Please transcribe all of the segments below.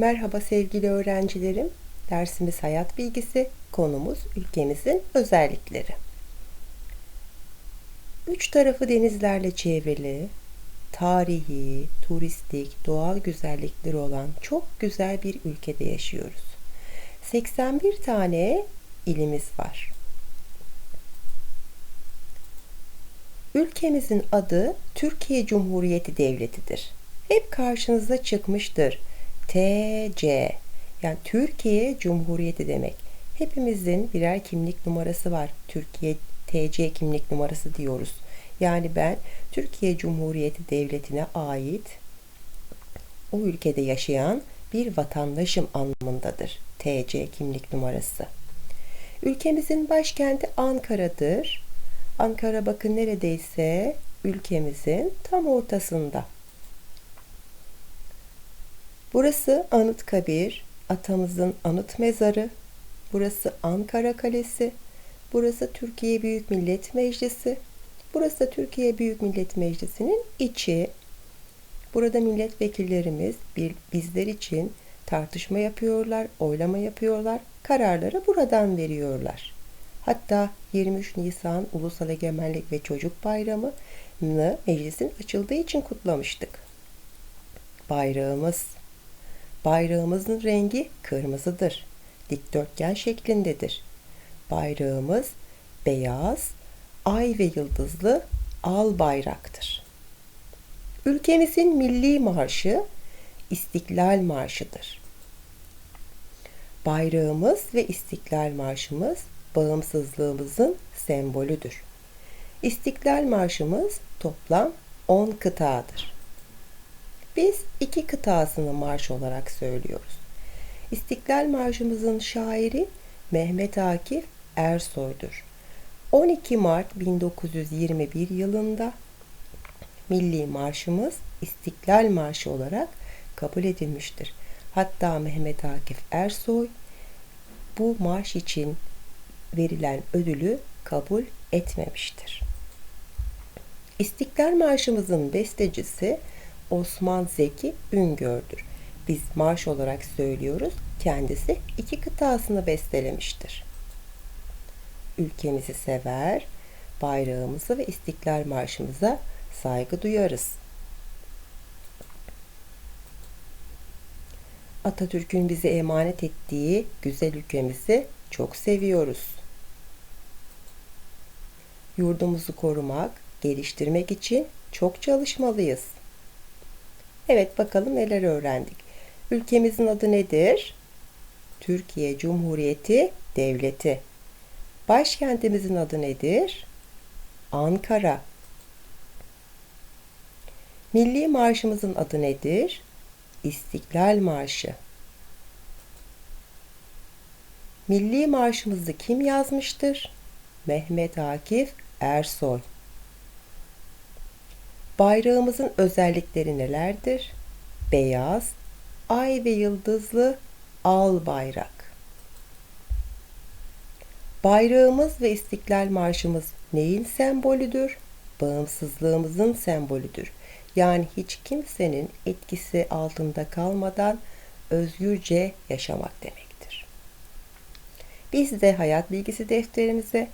Merhaba sevgili öğrencilerim. Dersimiz hayat bilgisi, konumuz ülkemizin özellikleri. Üç tarafı denizlerle çevrili, tarihi, turistik, doğal güzellikleri olan çok güzel bir ülkede yaşıyoruz. 81 tane ilimiz var. Ülkemizin adı Türkiye Cumhuriyeti Devleti'dir. Hep karşınıza çıkmıştır. TC yani Türkiye Cumhuriyeti demek. Hepimizin birer kimlik numarası var. Türkiye TC kimlik numarası diyoruz. Yani ben Türkiye Cumhuriyeti Devleti'ne ait o ülkede yaşayan bir vatandaşım anlamındadır. TC kimlik numarası. Ülkemizin başkenti Ankara'dır. Ankara bakın neredeyse ülkemizin tam ortasında. Burası Anıtkabir, atamızın anıt mezarı. Burası Ankara Kalesi. Burası Türkiye Büyük Millet Meclisi. Burası da Türkiye Büyük Millet Meclisi'nin içi. Burada milletvekillerimiz bir, bizler için tartışma yapıyorlar, oylama yapıyorlar, kararları buradan veriyorlar. Hatta 23 Nisan Ulusal Egemenlik ve Çocuk Bayramı'nı meclisin açıldığı için kutlamıştık. Bayrağımız Bayrağımızın rengi kırmızıdır. Dikdörtgen şeklindedir. Bayrağımız beyaz, ay ve yıldızlı al bayraktır. Ülkemizin milli marşı İstiklal Marşı'dır. Bayrağımız ve İstiklal Marşımız bağımsızlığımızın sembolüdür. İstiklal Marşımız toplam 10 kıtadır. Biz iki kıtasını marş olarak söylüyoruz. İstiklal Marşımızın şairi Mehmet Akif Ersoy'dur. 12 Mart 1921 yılında Milli Marşımız İstiklal Marşı olarak kabul edilmiştir. Hatta Mehmet Akif Ersoy bu marş için verilen ödülü kabul etmemiştir. İstiklal Marşımızın bestecisi Osman Zeki Üngör'dür. Biz marş olarak söylüyoruz. Kendisi iki kıtasını bestelemiştir. Ülkemizi sever, bayrağımızı ve İstiklal Marşımıza saygı duyarız. Atatürk'ün bize emanet ettiği güzel ülkemizi çok seviyoruz. Yurdumuzu korumak, geliştirmek için çok çalışmalıyız. Evet bakalım neler öğrendik. Ülkemizin adı nedir? Türkiye Cumhuriyeti Devleti. Başkentimizin adı nedir? Ankara. Milli marşımızın adı nedir? İstiklal Marşı. Milli marşımızı kim yazmıştır? Mehmet Akif Ersoy. Bayrağımızın özellikleri nelerdir? Beyaz, ay ve yıldızlı al bayrak. Bayrağımız ve İstiklal Marşımız neyin sembolüdür? Bağımsızlığımızın sembolüdür. Yani hiç kimsenin etkisi altında kalmadan özgürce yaşamak demektir. Biz de hayat bilgisi defterimize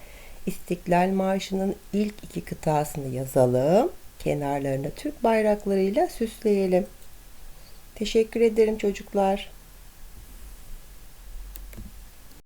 İstiklal Marşı'nın ilk iki kıtasını yazalım kenarlarını Türk bayraklarıyla süsleyelim. Teşekkür ederim çocuklar.